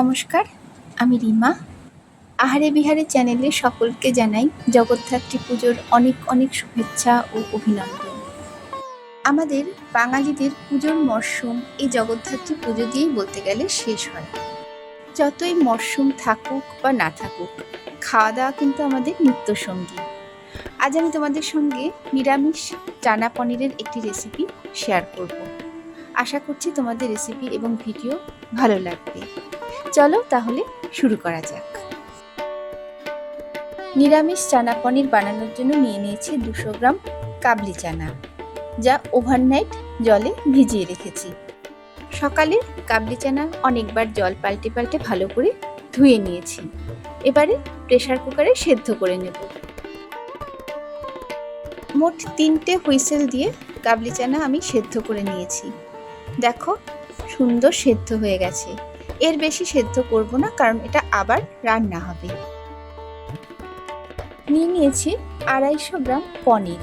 নমস্কার, আমি রিমা। আহারে বিহারে চ্যানেলে সকলকে জানাই জগদ্ধাত্রী পুজোর অনেক অনেক শুভেচ্ছা ও অভিনন্দন। আমাদের বাঙালিদের পুজোর মরশুম এই জগদ্ধাত্রী পুজো দিয়েই বলতে গেলে শেষ হয়। যতই মরশুম থাকুক বা না থাকুক খাওয়া দাওয়া কিন্তু আমাদের নিত্যসঙ্গী। আজ আমি তোমাদের সঙ্গে নিরামিষ চানা পনিরের একটি রেসিপি শেয়ার করব। আশা করছি তোমাদের রেসিপি এবং ভিডিও ভালো লাগবে। চলো তাহলে শুরু করা যাক। নিরামিষ চানা পনির বানানোর জন্য নিয়ে নিয়েছি দুশো গ্রাম কাবলি চানা, যা ওভারনাইট জলে ভিজিয়ে রেখেছি। সকালে কাবলি চানা অনেকবার জল পাল্টে পাল্টে ভালো করে ধুয়ে নিয়েছি। এবারে প্রেসার কুকারে সেদ্ধ করে নেব। মোট তিনটে হুইসেল দিয়ে কাবলি চানা আমি সেদ্ধ করে নিয়েছি। দেখো, সুন্দর সেদ্ধ হয়ে গেছে। এর বেশি সেদ্ধ করব না, কারণ এটা আবার রান্না হবে। নিয়ে নিয়েছি আড়াইশো গ্রাম পনির,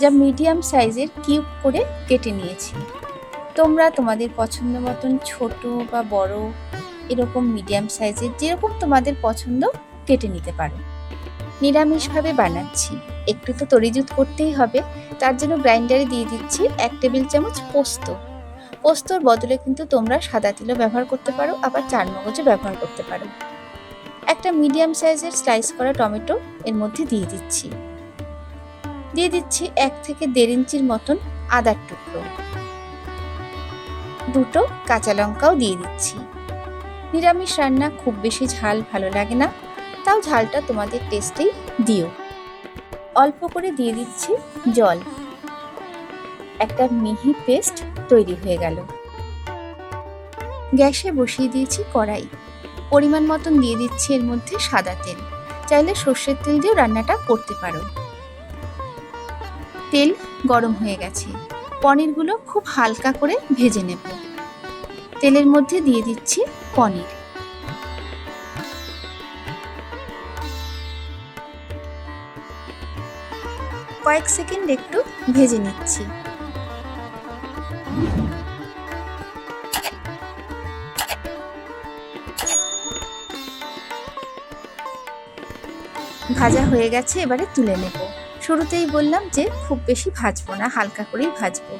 যা মিডিয়াম সাইজের কিউব করে কেটে নিয়েছি। তোমরা তোমাদের পছন্দ মতন ছোট বা বড়, এরকম মিডিয়াম সাইজের যেরকম তোমাদের পছন্দ কেটে নিতে পারো। নিরামিষভাবে বানাচ্ছি। একটু তো তরিজুত করতেই হবে, তার জন্য গ্রাইন্ডারে দিয়ে দিচ্ছি এক টেবিল চামচ পোস্ত। পোস্তর বদলে কিন্তু তোমরা সাদা তিলও ব্যবহার করতে পারো, আবার চার মগজও ব্যবহার করতে পারো। একটা মিডিয়াম সাইজের স্লাইস করা টমেটো এর মধ্যে দিয়ে দিচ্ছি। দিয়ে দিচ্ছি এক থেকে দেড় ইঞ্চির মতন আদার টুকরো। দুটো কাঁচা লঙ্কাও দিয়ে দিচ্ছি। নিরামিষ রান্না খুব বেশি ঝাল ভালো লাগে না, তাও ঝালটা তোমাদের টেস্টেই দিও। অল্প করে দিয়ে দিচ্ছি জল। একটা মিহি পেস্ট তৈরি হয়ে গেল। গ্যাসে বসিয়ে দিয়েছি কড়াই। পরিমাণ মতন দিয়ে দিচ্ছি এর মধ্যে সাদা তেল। চাইলে সর্ষের তেল দিয়েও রান্নাটা করতে পারো। তেল গরম হয়ে গেছে। পনিরগুলো খুব হালকা করে ভেজে নেব। তেলের মধ্যে দিয়ে দিচ্ছি পনির। কয়েক সেকেন্ড একটু ভেজে নিচ্ছি। ভাজা হয়ে গেছে, এবারে তুলে নেব। শুরুতেই বললাম যে, খুব বেশি ভাজবো না, হালকা করেই ভাজবো।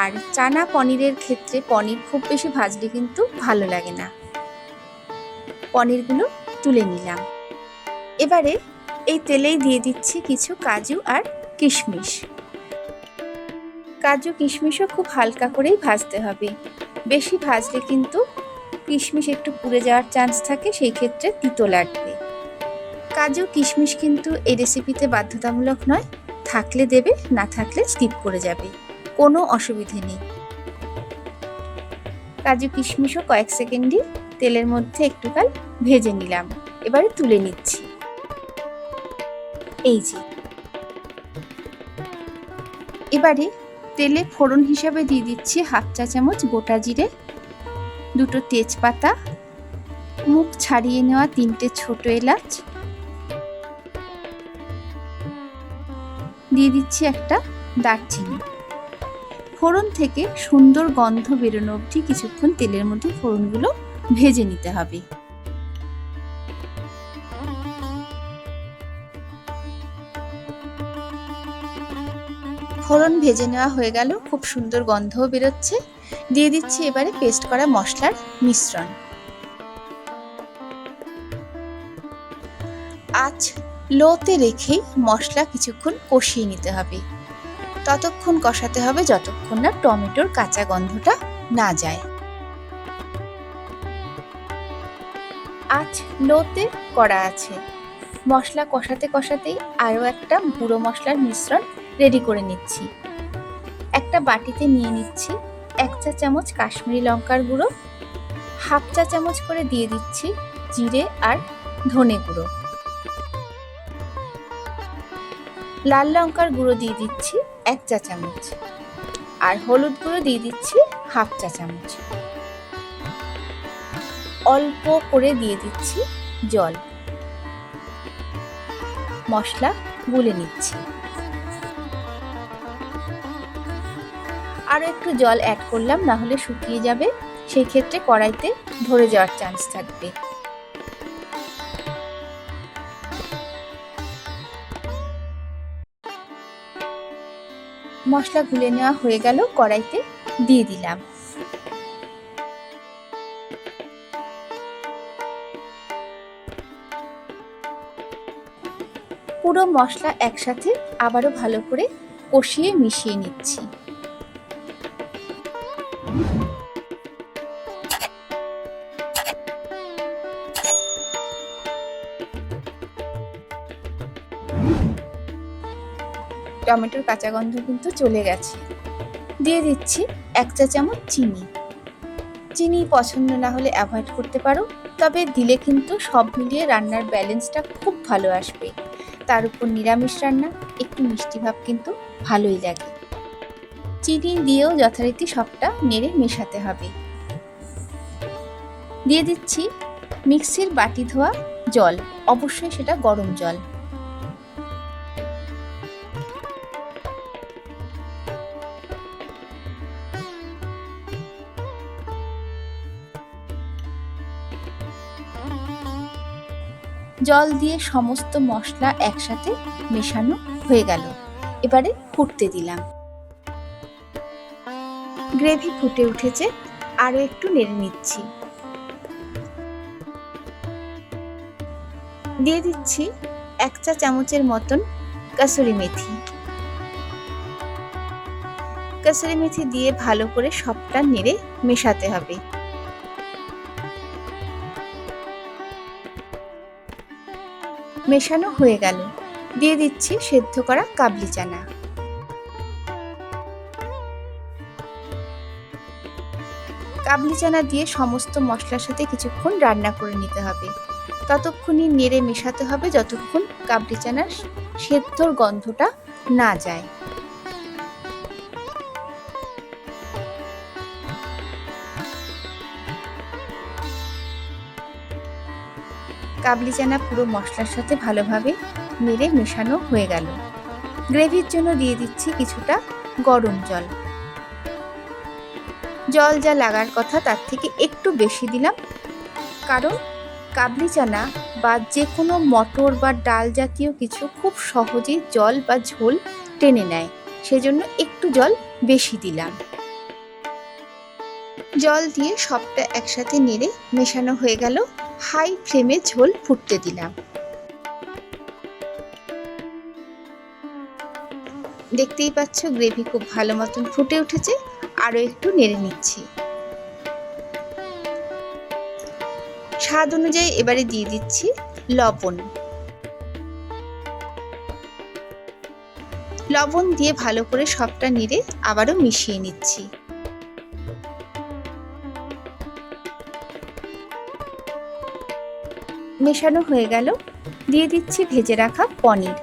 আর চানা পনিরের ক্ষেত্রে পনির খুব বেশি ভাজলে কিন্তু ভালো লাগে না। পনিরগুলো তুলে নিলাম। এবারে এই তেলেই দিয়ে দিচ্ছি কিছু কাজু আর কিশমিশ। কাজু কিশমিশও খুব হালকা করেই ভাজতে হবে। বেশি ভাজলে কিন্তু কিশমিশ একটু পুড়ে যাওয়ার চান্স থাকে, সেই ক্ষেত্রে তিতো লাগবে। কাজু কিশমিশ কিন্তু এই রেসিপিতে বাধ্যতামূলক নয়। থাকলে দেবে, না থাকলে স্কিপ করে যাবে। কোনো অসুবিধে নেই। কাজু কিশমিশও কয়েক সেকেন্ডই তেলের মধ্যে একটুকাল ভেজে নিলাম। এবারে তুলে নিচ্ছি। এই যে। এবারে তেলে ফোড়ন হিসাবে দিয়ে দিচ্ছি হাফ চা চামচ গোটা জিরে, দুটো তেজপাতা, মুখ ছাড়িয়ে নেওয়া তিনটে ছোট এলাচ দিয়ে দিচ্ছি একটা দারচিনি। ফোড়ন থেকে সুন্দর গন্ধ বেরোনো অবধি কিছুক্ষণ তেলের মধ্যে ফোড়নগুলো ভেজে নিতে হবে। ফোড়ন ভেজে নেওয়া হয়ে গেল, খুব সুন্দর গন্ধও বেরোচ্ছে। দিয়ে দিচ্ছি এবারে পেস্ট করা মশলার মিশ্রণ। আজ লোতে রেখে মশলা কিছুক্ষণ কষিয়ে নিতে হবে। ততক্ষণ কষাতে হবে যতক্ষণ না টমেটোর কাঁচা গন্ধটা না যায়। আজ লোতে করা আছে। মশলা কষাতে কষাতেই আরও একটা গুঁড়ো মশলার মিশ্রণ রেডি করে নিচ্ছি। একটা বাটিতে নিয়ে নিচ্ছি এক চা চামচ কাশ্মীরি লঙ্কার গুঁড়ো, হাফ চা চামচ করে দিয়ে দিচ্ছি জিরে আর ধনে গুঁড়ো। লাল লঙ্কার গুঁড়ো দিয়ে দিচ্ছি এক চা চামচ। আর হলুদ গুঁড়ো দিয়ে দিচ্ছি হাফ চা চামচ। অল্প করে দিয়ে দিচ্ছি জল। মশলা গুলে নিচ্ছি। আরও একটু জল অ্যাড করলাম না হলে শুকিয়ে যাবে। সেই ক্ষেত্রে কড়াইতে ধরে যাওয়ার চান্স থাকবে। মশলা গুলে নেওয়া হয়ে গেল, কড়াইতে দিয়ে দিলাম। পুরো মশলা একসাথে আবারও ভালো করে কষিয়ে মিশিয়ে নিচ্ছি। টমেটোর কাঁচা গন্ধ কিন্তু চলে গেছে। দিয়ে দিচ্ছি এক চা চামচ চিনি। চিনি পছন্দ না হলে অ্যাভয়েড করতে পারো, তবে দিলে কিন্তু সব মিলিয়ে রান্নার ব্যালেন্সটা খুব ভালো আসবে। তার উপর নিরামিষ রান্না, একটু মিষ্টি ভাব কিন্তু ভালোই লাগে। চিনি দিয়েও যথারীতি সবটা নেড়ে মেশাতে হবে। দিয়ে দিচ্ছি মিক্সির বাটি ধোয়া জল, অবশ্যই সেটা গরম জল। জল দিয়ে সমস্ত মশলা একসাথে মেশানো হয়ে গেল। এবারে ফুটতে দিলাম। গ্রেভি ফুটে উঠেছে আরও একটু নেড়ে নিচ্ছি। দিয়ে দিচ্ছি এক চা চামচের মতন কাসুরি মেথি। কাসুরি মেথি দিয়ে ভালো করে সবটা নেড়ে মেশাতে হবে। মেশানো হয়ে গেল। দিয়ে দিচ্ছি সেদ্ধ করা কাবলি চানা। কাবলি চানা দিয়ে সমস্ত মশলার সাথে কিছুক্ষণ রান্না করে নিতে হবে। ততক্ষণই নেড়ে মেশাতে হবে যতক্ষণ কাবলি চানার সেদ্ধর গন্ধটা না যায়। কাবলি চানা পুরো মশলার সাথে ভালোভাবে মেরে মেশানো হয়ে গেল। গ্রেভির জন্য দিয়ে দিচ্ছি কিছুটা গরম জল। জল যা লাগার কথা তার থেকে একটু বেশি দিলাম। কারণ কাবলি চানা বা যে কোনো মটর বা ডাল জাতীয় কিছু খুব সহজেই জল বা ঝোল টেনে নেয়। সেজন্য একটু জল বেশি দিলাম। জল দিয়ে সবটা একসাথে নেড়ে মেশানো হয়ে গেল। হাই ফ্লেমে ঝোল ফুটতে দিলাম। দেখতেই পাচ্ছ, গ্রেভি খুব ভালো মতন ফুটে উঠেছে। আরও একটু নেড়ে নিচ্ছি। স্বাদ অনুযায়ী এবারে দিয়ে দিচ্ছি লবণ। লবণ দিয়ে ভালো করে সবটা নেড়ে আবারও মিশিয়ে নিচ্ছি। মেশানো হয়ে গেল। দিয়ে দিচ্ছি ভেজে রাখা পনির।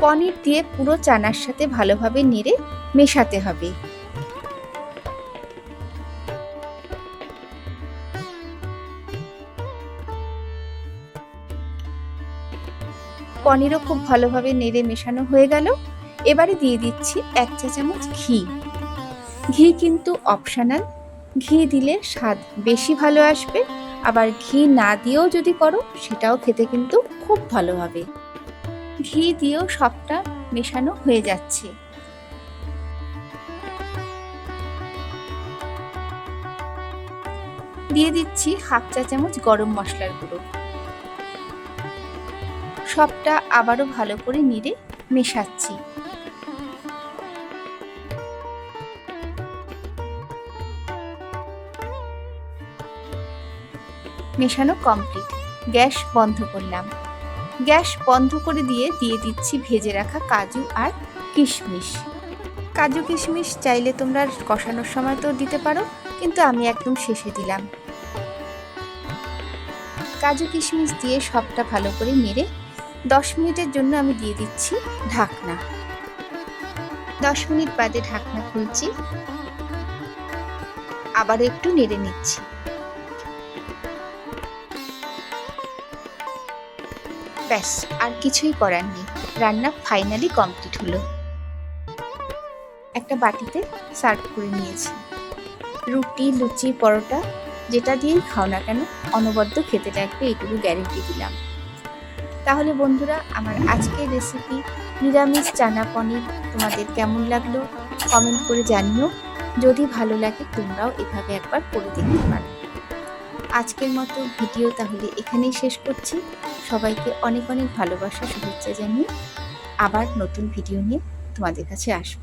পনির দিয়ে পুরো চানার সাথে ভালোভাবে নেড়ে মেশাতে হবে। পনিরও খুব ভালোভাবে নেড়ে মেশানো হয়ে গেল। এবারে দিয়ে দিচ্ছি এক চা চামচ ঘি। ঘি কিন্তু অপশনাল ঘি দিলে স্বাদ বেশি ভালো আসবে। আবার ঘি না দিয়েও যদি করো, সেটাও খেতে কিন্তু খুব ভালো হবে। ঘি দিয়েও সবটা মেশানো হয়ে যাচ্ছে। দিয়ে দিচ্ছি হাফ চা চামচ গরম মশলার গুঁড়ো। সবটা আবারও ভালো করে নেড়ে মেশাচ্ছি। মেশানো কমপ্লিট গ্যাস বন্ধ করলাম। গ্যাস বন্ধ করে দিয়ে দিয়ে দিচ্ছি ভেজে রাখা কাজু আর কিশমিশ। কাজু কিশমিশ চাইলে তোমরা কষানোর সময় তো দিতে পারো, কিন্তু আমি একদম শেষে দিলাম। কাজু কিশমিশ দিয়ে সবটা ভালো করে নেড়ে দশ মিনিটের জন্য আমি দিয়ে দিচ্ছি ঢাকনা। দশ মিনিট বাদে ঢাকনা খুলছি। আবার একটু নেড়ে নিচ্ছি। ব্যাস, আর কিছুই করার নেই। রান্না ফাইনালি কমপ্লিট হলো। একটা বাটিতে সার্ভ করে নিয়েছি। রুটি, লুচি, পরোটা, যেটা দিয়েই খাও না কেন, অনবদ্য খেতে লাগবে এইটুকু গ্যারেন্টি দিলাম। তাহলে বন্ধুরা, আমার আজকের রেসিপি নিরামিষ চানা পনির তোমাদের কেমন লাগল? কমেন্ট করে জানিও। যদি ভালো লাগে তোমরাও এভাবে একবার করে দেখতে পারো। আজকের মতো ভিডিও তাহলে এখানেই শেষ করছি। সবাইকে অনেক অনেক ভালোবাসা, শুভেচ্ছা জানিয়ে আবার নতুন ভিডিও নিয়ে তোমাদের কাছে আসব।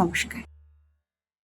নমস্কার।